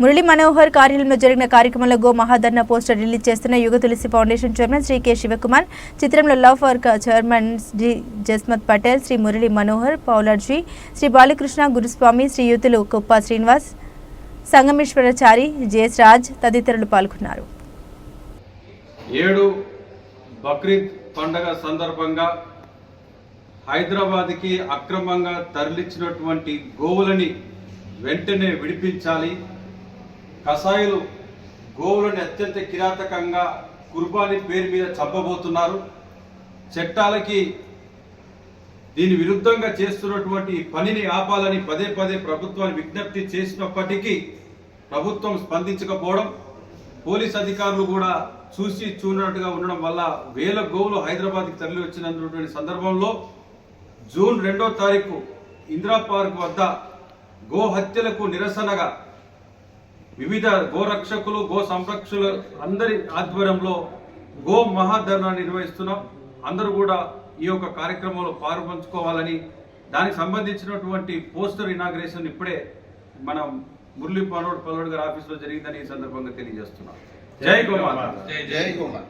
మురళీ మనోహర్ కార్యాలయంలో జరిగిన కార్యక్రమంలో గో మహాధర్ణ పోస్టర్ రిలీజ్ చేస్తున్న Yuga Tulasi foundation chairman Shri K Shivakumar చిత్రంలో love for chairman Shri Jasmat Patel Shri Murali Manohar పౌలర్జీ Shri Balakrishna Guruswamy Shri యూతులు Kuppa Srinivas సంగమేశ్వరాచారి JS Raj తదితరులు పాల్గొన్నారు. ఏడు బక్రీద్ పండగ సందర్భంగా హైదరాబాద్కి అక్రమంగా తరలించినటువంటి గోవులని వెంటనే విడిపించాలి. కసాయిలు గోవులని అత్యంత కిరాతకంగా కుర్బానీ పేరు మీద చంపబోతున్నారు. చట్టాలకి దీని విరుద్ధంగా చేస్తున్నటువంటి పనిని ఆపాలని పదే పదే ప్రభుత్వాన్ని విజ్ఞప్తి చేసినప్పటికీ ప్రభుత్వం స్పందించకపోవడం పోలీస్ అధికారులు కూడా చూసి చూడనట్టుగా ఉండడం వల్ల వేల గోవులు హైదరాబాద్కి తరలి వచ్చినటువంటి సందర్భంలో జూన్ రెండో తారీఖు ఇందిరా పార్క్ వద్ద గో హత్యలకు నిరసనగా వివిధ గోరక్షకులు గో సంరక్షకులు అందరి ఆధ్వర్యంలో గో మహాధర్నా నిర్వహిస్తున్నాం. అందరూ కూడా ఈ యొక్క కార్యక్రమంలో పాల్పంచుకోవాలని దానికి సంబంధించినటువంటి పోస్టర్ ఇనాగ్రేషన్ ఇప్పుడే మన మురళీ పనోడ్ పల్లోడ్ గారి ఆఫీస్లో జరిగిందని ఈ సందర్భంగా తెలియజేస్తున్నాం. జై గోమాత జై గోమాత